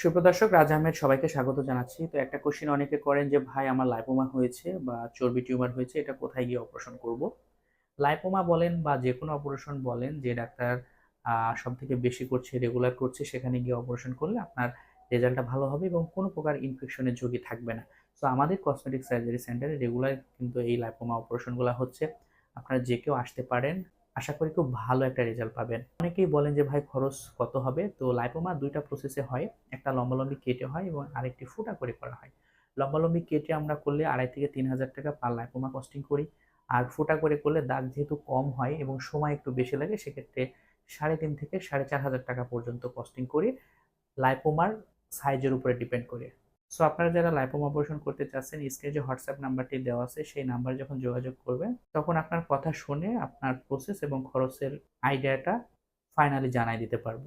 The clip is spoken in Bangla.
সুপ্রদর্শক, রাজ আহমেদ, সবাইকে স্বাগত জানাচ্ছি। তো একটা কোশ্চেন অনেকে করেন যে, ভাই, আমার লাইপোমা হয়েছে বা চর্বি টিউমার হয়েছে, এটা কোথায় গিয়ে অপারেশন করব? লাইপোমা বলেন বা যে কোনো অপারেশন বলেন, যে ডাক্তার সব থেকে বেশি করছে রেগুলার করছে, সেখানে গিয়ে অপারেশন করলে আপনার রেজাল্টটা ভালো হবে এবং কোনো প্রকার ইনফেকশনের ঝুঁকি থাকবে না। তো আমাদের কসমেটিক সার্জারি সেন্টারে রেগুলার কিন্তু এই লাইপোমা অপারেশনগুলো হচ্ছে। আপনারা যে কেউ আসতে পারেন আশা করি খুব ভালো একটা রেজাল্ট পাবেন। অনেকেই বলেন যে, ভাই, খরচ কত হবে? তো লাইপোমা দুইটা প্রসেসে হয়। একটা লম্বালম্বি কেটে হয় এবং আরেকটি ফুটা করে করা হয়। লম্বালম্বি কেটে আমরা করলে আড়াই থেকে তিন হাজার টাকা পার লাইপোমা কস্টিং করি। আর ফুটা করে করলে দাগ যেহেতু কম হয় এবং সময় একটু বেশি লাগে, সেক্ষেত্রে সাড়ে তিন থেকে সাড়ে চার হাজার টাকা পর্যন্ত কস্টিং করি। লাইপোমার সাইজের উপরে ডিপেন্ড করে। সো আপনারা যারা লাইপোমা অপারেশন করতে চাচ্ছেন, স্ক্রিনে যে হোয়াটসঅ্যাপ নাম্বারটি দেওয়া আছে, সেই নাম্বার যখন যোগাযোগ করবেন, তখন আপনার কথা শুনে আপনার প্রসেস এবং খরচের আইডিয়াটা ফাইনালি জানাই দিতে পারব।